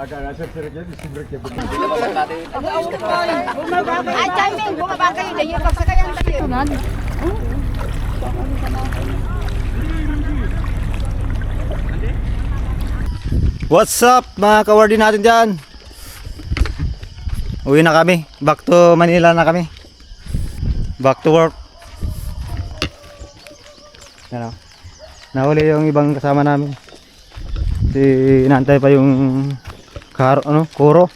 Agak ngasih siriknya di sibrik ya begitu. Ay, timing, bumaba kayo na yun. Pagsakayan tayo. What's up mga kawardi natin dyan? Uwi na kami. Back to Manila na kami. Back to work. Yan o. Nahuli yung ibang kasama namin. Si inaantay pa yung karo, ano, kuro.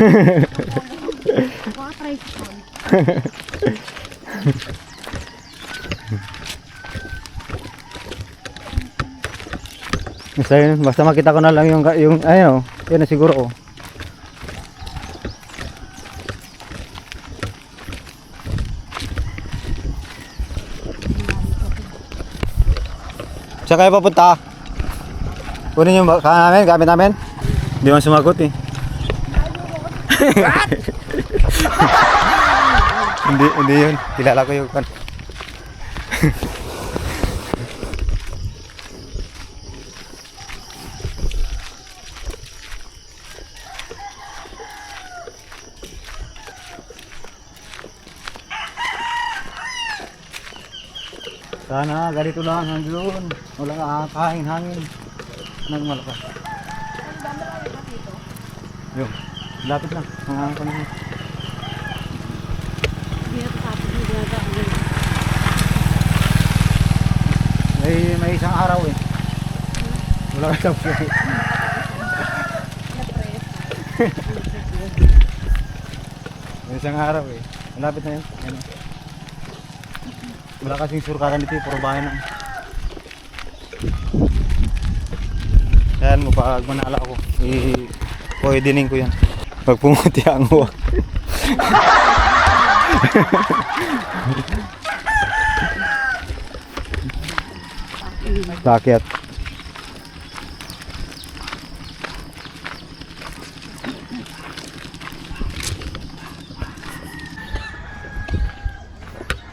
Basta basta makita ko na lang yung, yung ayun o, yun na siguro oh. Saan kayo papunta? Kunin yung baka namin, gamit namin. Hindi man sumagot eh. hindi, hindi yun. Kilala ko yung kan. Sana ganito lang hanggang wala kakain hangin ng malakas. Yung, lapit lang. Mga kanina. May, may isang araw eh. Wala ka sa May isang araw eh. Malapit na yun. Yan. Wala kasing surkaran dito, eh, puro bahay na. Yan mo, pag manala ako, i-poidening ko yan. Pag pumuti ang uwak. Bakit?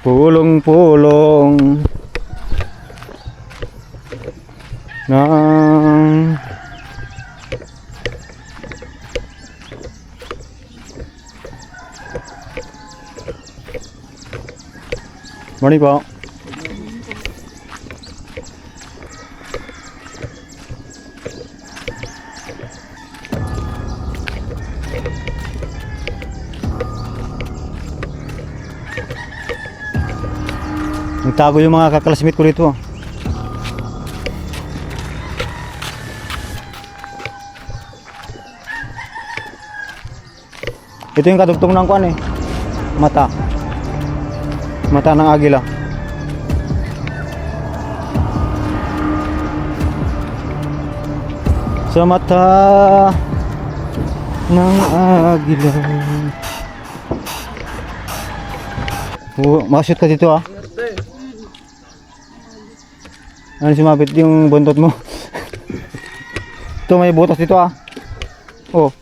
Pulong-pulong ng Morning po. Nagtago yung mga kaklasmate ko dito. Ito yung kadugtong ng kwan eh. Mata. Mata ng agila. Sa mata ng agila. Oh, makashoot ka dito ah. Ano sumabit yung buntot mo? Ito may butas dito ah. Oh.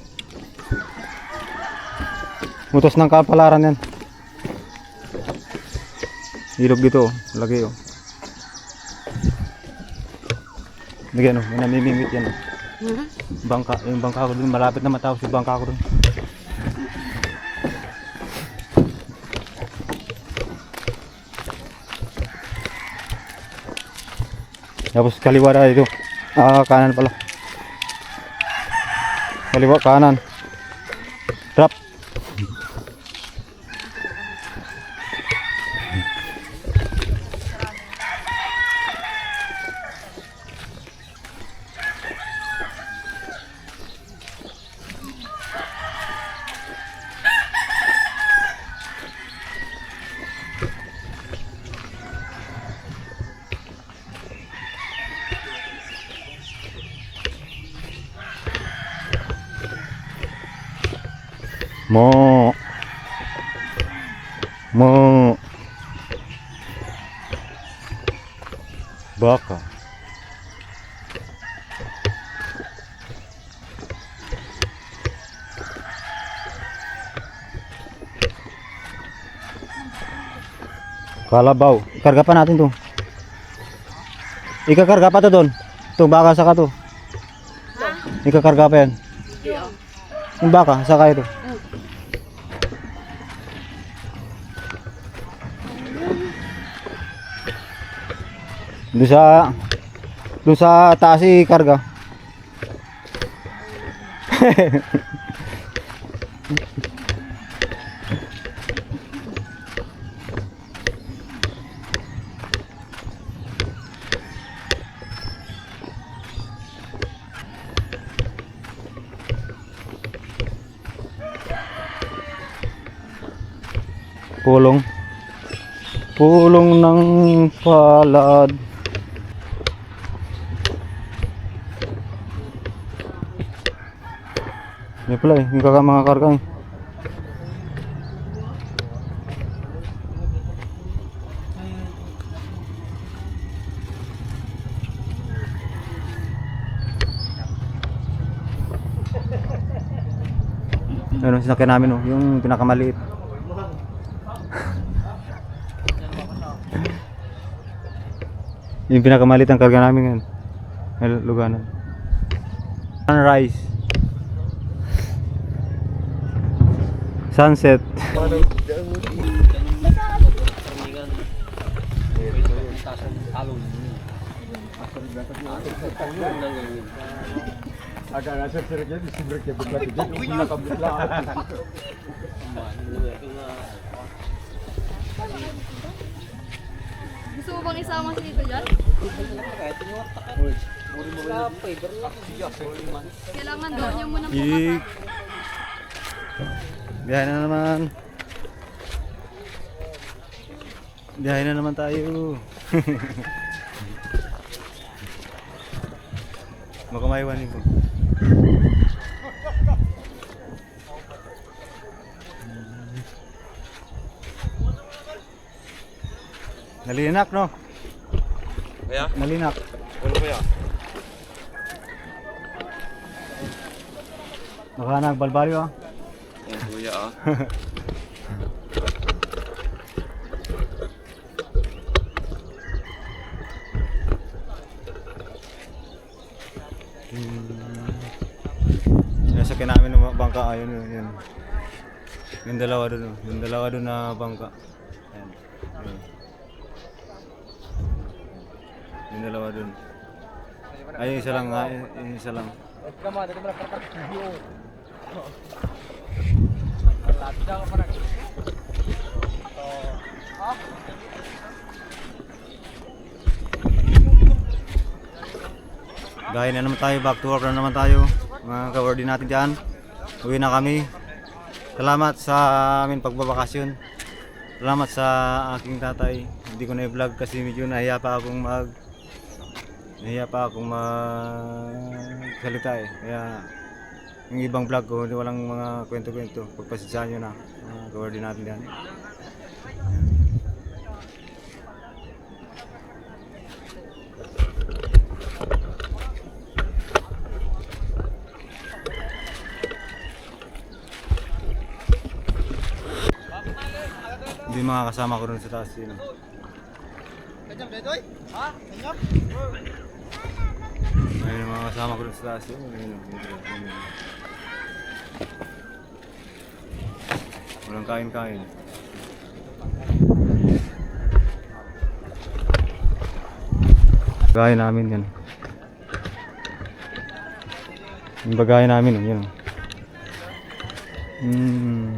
Butas ng kapalaran yan. Ilog dito oh. Lagi oh. Bigyan oh. May namimingwit yan oh. Bangka. Yung bangka ko dun. Malapit na matapos yung bangka ko dun. Tapos kaliwa na ito. Ah, kanan pala. Kaliwa, kanan. Drop. Mo. Mo. Baka. Kalabaw. Karga pa natin to. Ikakarga pa to doon. Ito, baka saka to. Ikakarga pa yan. Yung baka, saka ito. Doon sa doon sa taas i karga. Pulong. Pulong ng palad. Yan pala eh, yung kaka mga karga eh. Ano, sinakyan namin oh, yung pinakamaliit. yung pinakamaliit ang karga namin ngayon. Ay, luganan. Sunrise. Sunset. Agak nasa sir jadi si break ya bukan jadi nakabla. Gusto mo bang isama si Tito dyan? Kailangan daw niya muna Ik. Biyahe na naman. Biyahe na naman tayo. Makamaiwan ko. Nalinak no? Kaya? Nalinak. Ano kaya? Baka nagbalbalyo ah. Ah. Sinasakyan namin ng bangka, ayun yun, yun. Yung dalawa doon, yung dalawa doon na bangka. Ayan. Yun. Yung dalawa doon. Ay, isa lang nga, yung isa lang. Gaya na naman tayo, back to work na naman tayo. Mga ka-wordy natin dyan. Uwi na kami. Salamat sa amin pagbabakasyon. Salamat sa aking tatay. Hindi ko na i-vlog kasi medyo nahiya pa akong mag nahiya pa akong magsalita eh. Kaya yung ibang vlog ko, walang mga kwento-kwento. Pagpasensyahan nyo na. Mga ka-wordy natin dyan. Hindi mga kasama ko rin sa taas yun. Ayun yung mga kasama ko rin sa taas yun. Walang kain-kain. Bagahe namin yan. Yung bagahe namin, yun. Hmm.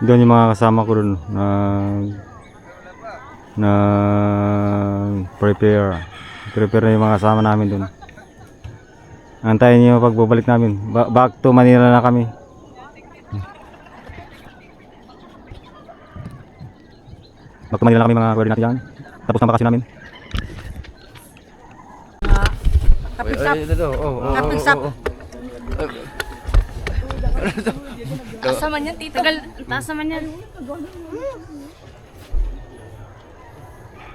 Doon yung mga kasama ko doon na na prepare. Prepare na yung mga kasama namin doon. Antayin niyo pagbabalik namin. Ba- back to Manila na kami. Back to Manila na kami mga pwede natin dyan. Tapos na bakasyon namin. Kapinsap. Kapinsap. Taas naman yan, Tito. Tagal, taas naman yan.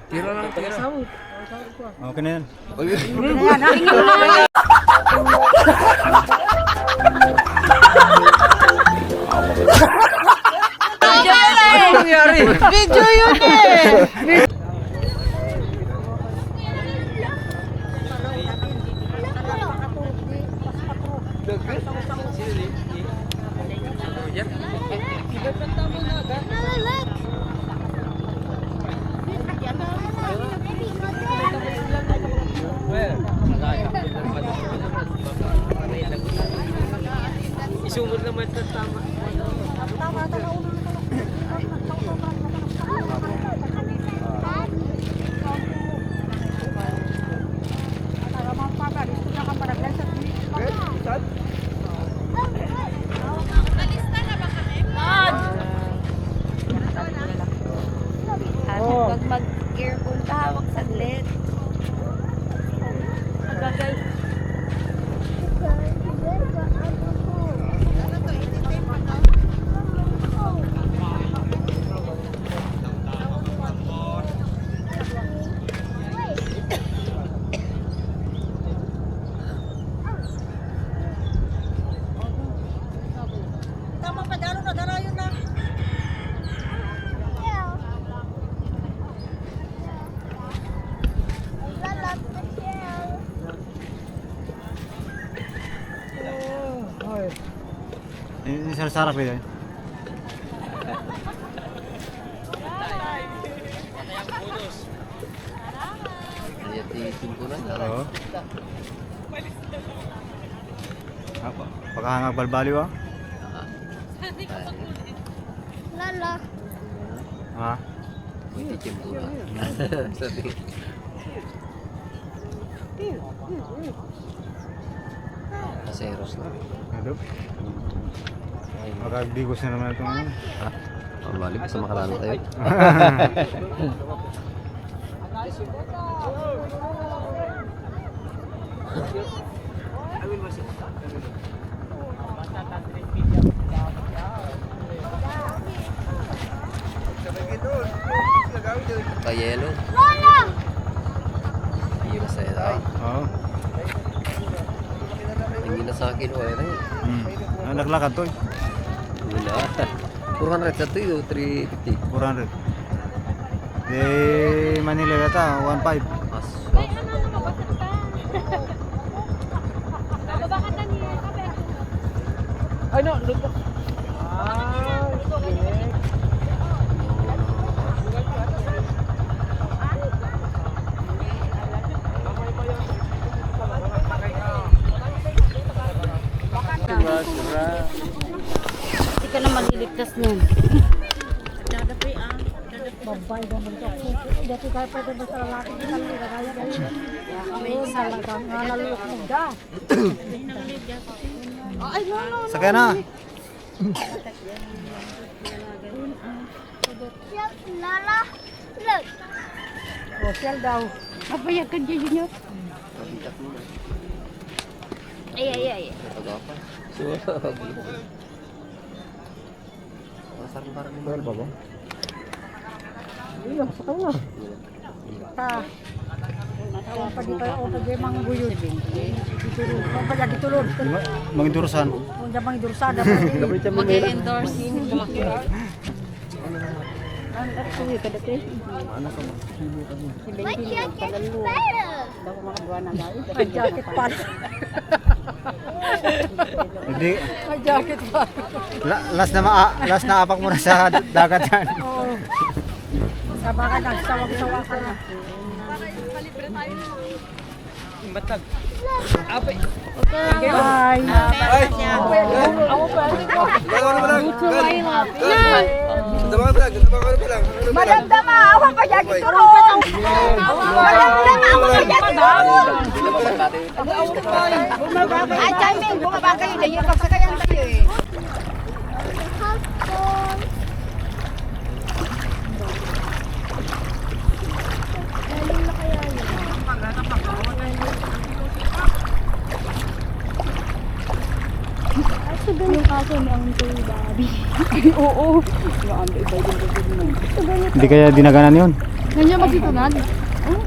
Okay na yan. Ayan, haringin mo na. Nangyari! Video yun eh! Huwag mag-earphone ka, hawak saglit. Sarap ya. Oo. Apa? Pakahangag balbali ba? Lala. Ha? Kaseros na. Ano? Magkabigos na naman itong ano. Ang balik, sa makarami tayo. Payelo. Lala. Hindi masaya tayo. Oo. Sa akin, wala na yun. Hmm. Ah, naglakad to eh. Wala. 400 sa to yun, 350. 400. Di Manila yata, 1.5. Aswa. Hindi ka na maliligtas niyan. Babay ka mo ito. Dati kaya pwede ba sa lalaki ka lang nila kaya kaya. Oo, talaga. Nga nalulok mo da. Ay, no, no. Sakay na. Lala. Look. Social daw. Mapayag ka dyan yun. Mabigat mo na. Ay, ay, ay. Pag-apa. Suwag. Masarang parang naman. ba ba? Iyo, sa kanya. Ta. Tawag pa di kayo o pa di mga guyod. Ditulod. O pa di ditulod. Mangidurusan. Kung di mga dursada. Mag-endorse. My jacket's better. May jacket pa. Hindi, May jacket pa. la, last na maa, last na apak mo na sa dagat yan. Oo. Sama ka na. Sawag-sawa ka na. Bye. Madamdama, awan pa dyan, tulong! Madamdama, awan pa dyan, tulong! Ay, timing, bumaba kayo na yun, pagsakayan Oo. Hindi kaya dinaganan yun? Nandiyan magitunan? Oo.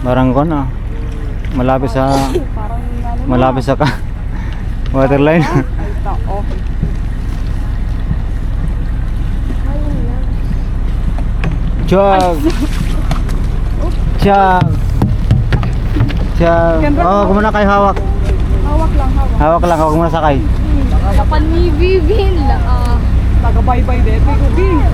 Parang ko na. Malapit sa malapit sa ka waterline. Chug! Chug! siya. Oh, kumuna kayo hawak. Hawak lang, hawak. Hawak lang, oh, hawak muna sakay. Hmm. Kapan ni Vivin la. Ah. Tagabaybay bebe ko, Vivin.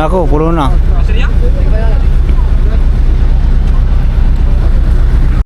নাকো বলো না।